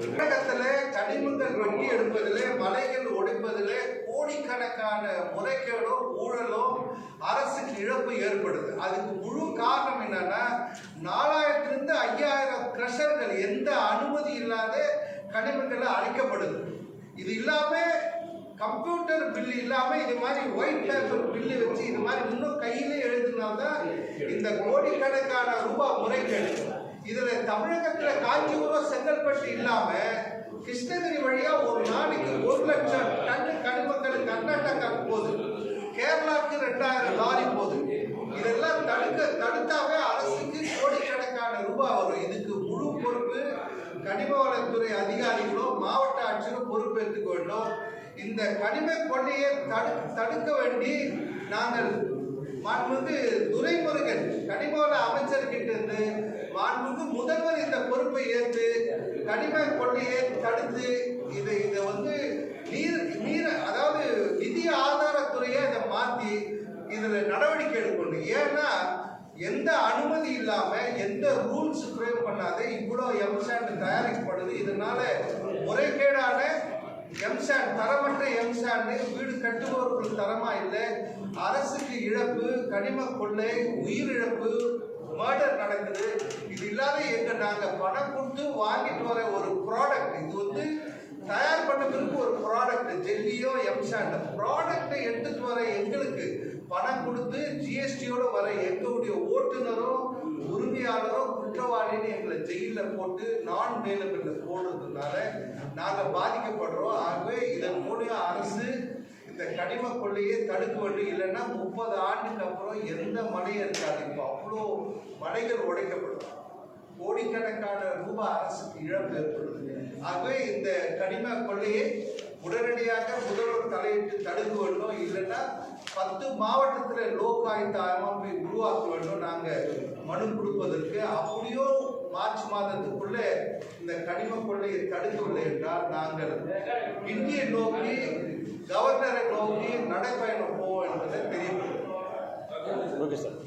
தமிழகத்திலே கனிமங்கள் வெட்டி எடுப்பதிலே மலைகள் ஒடிப்பதிலே கோடிக்கணக்கான முறைகேடும் ஊழலும் அரசுக்கு இழப்பு ஏற்படுது. அதுக்கு முழு காரணம் என்னன்னா நாலாயிரத்திலிருந்து ஐயாயிரம் கிரஷர்கள் எந்த அனுமதி இல்லாத கனிமங்கள் அழைக்கப்படுது. இது இல்லாம கம்ப்யூட்டர் பில் இல்லாம இது மாதிரி ஒயிட் பேப்பர் பில்லு வச்சு இது மாதிரி இன்னும் கையில எழுதினால்தான் இந்த கோடிக்கணக்கான ரூபாய் முறைகேடு. இதுல தமிழகத்துல காஞ்சிபுரம் செங்கல்பட்டு இல்லாம கிருஷ்ணகிரி வழியா ஒரு நாளைக்கு ஒரு லட்சம் டன் கனிமக்கள் கர்நாடகாவுக்கு போகுது. கேரளாவுக்கு ரெண்டாயிரம் லாரி போகுது. இதெல்லாம் தடுக்க தடுத்தாவே அரசுக்கு கோடிக்கணக்கான ரூபாய் வரும். இதுக்கு முழு பொறுப்பு கனிம வளத்துறை அதிகாரிகளும் மாவட்ட ஆட்சியரும் பொறுப்பேற்றுக் வேண்டும் இந்த கனிம கொள்ளையை தடு தடுக்க வேண்டி நாங்கள் மாண்புமிகு துரைமுருகன் கனிமவள அமைச்சர்கிட்ட இருந்து மாண்புமிகு முதல்வர் இந்த பொறுப்பை ஏற்று கனிம கொள்ளையை தடுத்து இதை இதை வந்து நீர் நீர் அதாவது நிதி ஆதாரத்துறையை இதை மாற்றி இதில் நடவடிக்கை எடுக்கணும். ஏன்னா எந்த அனுமதி இல்லாம எந்த ரூல்ஸ் பிரேம் பண்ணாத இவ்வளோ எம்சாண்ட் தயாரிக்கப்படுது. இதனால முறைகேடான எம்சாண்ட் தரமற்ற எம்சாண்டு வீடு கட்டுபவர்களுக்கு தரமா இல்லை. அரசுக்கு இழப்பு கனிம கொள்ளை உயிரிழப்பு மர்டர் நடக்குது. இது இல்லாத எங்க நாங்க பணம் கொடுத்து வாங்கிட்டு வர ஒரு ப்ராடக்ட் இது வந்து தயார் பண்ண பிறகு ஒரு ப்ராடக்ட் ஜெல்லியோ எம்சாண்ட் ப்ராடக்டை எடுத்துட்டு வர எங்களுக்கு பணம் கொடுத்து ஜிஎஸ்டியோட வர எங்களுடைய ஓட்டுநரும் உரிமையாளரும் குற்றவாளின்னு எங்களை ஜெயிலில் போட்டு நான் மேலும் போடுறதுனால நாங்கள் பாதிக்கப்படுறோம். ஆகவே இதன் மூலியம் அரசு கனிம கொள்ளையை தடுக்க வேண்டும் இல்லைன்னா முப்பது ஆண்டுக்கு அப்புறம் எந்த மலையும் இருக்காது. இப்போ அவ்வளோ மலைகள் உடைக்கப்படும். கோடிக்கணக்கான ரூபாய் அரசுக்கு இழப்பு ஏற்படுது. ஆகவே இந்த கனிம கொள்ளையை உடனடியாக முதல்வர் தலையிட்டு தடுக்க வேண்டும். இல்லைன்னா பத்து மாவட்டத்தில் லோகாயுத்த அமைப்பை உருவாக்க வேண்டும். நாங்கள் மனு கொடுப்பதற்கு அப்படியோ மார்ச் மாதத்துக்குள்ளே இந்த கனிம கொள்ளையை தடுக்கவில்லை என்றால் நாங்கள் இந்திய நோக்கி கவர்னரை நடைப்பயணம் போவோம் என்பதை தெரிவிக்கிறோம் ஓகே சார்